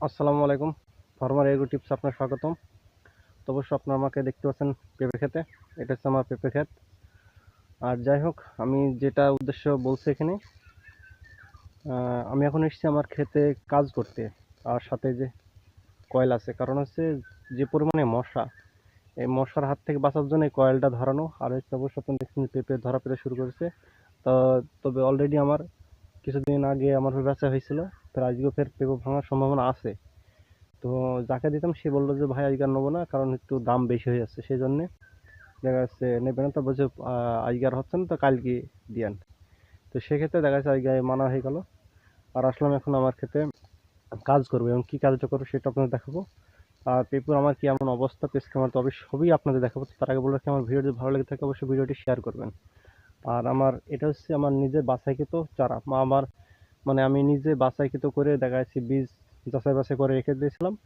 আসসালামু আলাইকুম। Farmer agro tips আপনার স্বাগতম। তো অবশ্য আপনারা আমাকে দেখতে পাচ্ছেন পেঁপে খেতে। এটা হচ্ছে আমার পেঁপে ক্ষেত। আর যাই হোক, আমি যেটা উদ্দেশ্য বলছি এখানে আমি এখন এসেছি আমার ক্ষেতে কাজ করতে। আর সাথে যে কয়েল আছে, কারণ হচ্ছে যে পরিমাণে মশা, এই মশার হাত থেকে বাঁচার জন্য কয়েলটা ধরানো। আর হচ্ছে অবশ্য আপনি দেখছেন পেঁপে ধরা পেতে শুরু করেছে। তো তবে অলরেডি আমার কিছুদিন আগে আমার বেচা হয়েছিল। তো আজকেও ফের পেঁপে ভাঙার সম্ভাবনা আছে। তো যাকে দিতাম সে বলল যে, ভাই আজকে আর নেব না, কারণ একটু দাম বেশি হয়ে যাচ্ছে। সেই জন্যে দেখা যাচ্ছে, নেবে না। তো বলছে আজকে আর হচ্ছে না, তো কালকে দিয়ান। তো সেক্ষেত্রে দেখা যাচ্ছে, আজকে মানা হয়ে গেল। আর আসলাম এখন আমার ক্ষেত্রে কাজ করব এবং কী কাজটা করব সেটা আপনাদের দেখাবো। আর পেপুর আমার কি এমন অবস্থা পেস্ট আমার তবে সবই আপনাদের দেখাবো। তো তার আগে বলে রাখি, আমার ভিডিও যদি ভালো লেগে থাকে, অবশ্যই ভিডিওটি শেয়ার করবেন। আর আমার, এটা হচ্ছে আমার নিজের বাছাইকৃত চারা আমার মানে আমি নিজে বাছাইকৃত করে দেখা যাচ্ছে বীজ যাচাই বাছাই করে রেখে দিয়েছিলাম।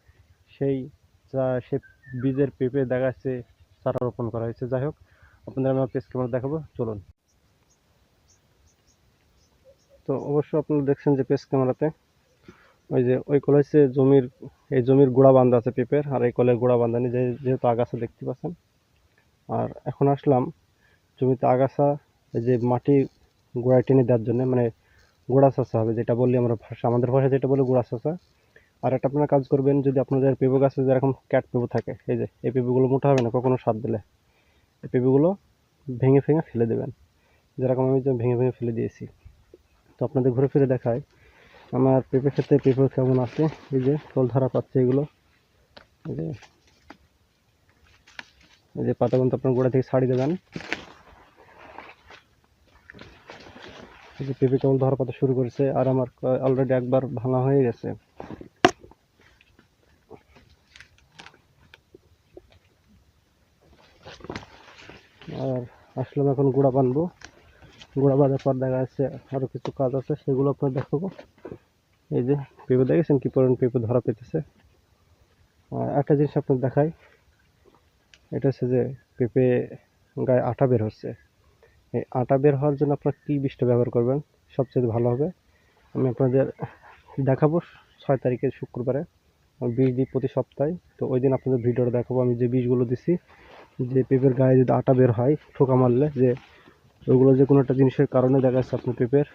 সেই, যা- সে বীজের পেঁপে দেখা যাচ্ছে চারা রোপণ করা হয়েছে। যাই হোক, আপনাদের আমি পেস্ট ক্যামেরা দেখাবো। চলুন। তো অবশ্য আপনারা দেখছেন যে পেস্ট ক্যামেরাতে, ওই যে, ওই কল হচ্ছে জমির, এই জমির গোড়া বান্ধা আছে পেঁপের, আর এই কলের গোড়া বান্ধা নেই যে- যেহেতু আগাছা দেখতে পাচ্ছেন। আর এখন আসলাম জমিতে আগাছা, এই যে মাটি গোড়ায় টেনে দেওয়ার জন্য মানে গোড়া চাষা হবে, যেটা বললি আমরা ভাষা, আমাদের ভাষায় যেটা বলি গোড়া চাষা আর একটা আপনারা কাজ করবেন, যদি আপনাদের পেঁপে গাছে যেরকম ক্যাট পেঁপে থাকে, এই যে, এই পেঁপেগুলো মোটা হবে না, কখনো স্বাদ দিলে। এই পেঁপেগুলো ভেঙে ভেঙে ফেলে দেবেন। যেরকম আমি ভেঙে ভেঙে ফেলে দিয়েছি। তো আপনাদের ঘুরে ফিরে দেখায় আমার পেঁপে খেতে পেঁপে কেমন আছে, এই যে ফল ধরা পাচ্ছে এগুলো। এই যে এই যে পাতাগুলো আপনার গোড়া থেকে ছাড়িয়ে দেবেন এই যে পেঁপে কেবল ধরা পাতা শুরু করেছে আর আমার অলরেডি একবার ভাঙা হয়ে গেছে। আর আসলাম এখন গুঁড়া বানবো। গুঁড়া বাঁধার পর দেখা যাচ্ছে আরও কিছু কাজ আছে, সেগুলো আপনার দেখাবো। এই যে, পেঁপে দেখেছেন কি পরিমাণ পেঁপে ধরা পেতেছে? একটা জিনিস আপনার দেখাই। এটা হচ্ছে যে পেঁপে গায়ে আটা বের হচ্ছে। এই আটা বের হওয়ার জন্য আপনার কী বিষটা ব্যবহার করবেন? সবচেয়ে ভালো হবে। আমি আপনাদের দেখাবো ছয় তারিখে শুক্রবারে। বীজ দিই প্রতি সপ্তাহে। তো ওই দিন আপনাদের ভিডিওটা দেখাবো। আমি যে বীজগুলো দিছি, যে পেঁপের গায়ে যদি আটা বের হয়, ঠোকা মারলে যে ওইগুলো যে কোনো একটা জিনিসের কারণে দেখা যাচ্ছে আপনার পেঁপের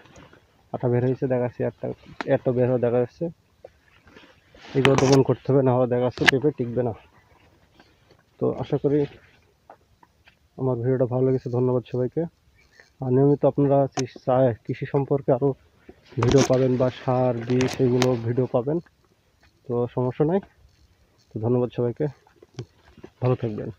আটা বের হয়েছে, দেখা যাচ্ছে একটা একটা বের হওয়া দেখা যাচ্ছে। এগুলো দমন করতে হবে, না হলে দেখা যাচ্ছে পেঁপে টিকবে না। তো আশা করি আমার ভিডিওটা ভালো লেগেছে। ধন্যবাদ সবাইকে। নিয়মিত আপনারা কৃষি- সম্পর্কে আরও ভিডিও পাবেন বা সার, বীজ এগুলো ভিডিও পাবেন। তো সমস্যা নাই। তো ধন্যবাদ সবাইকে। ভালো থাকবেন।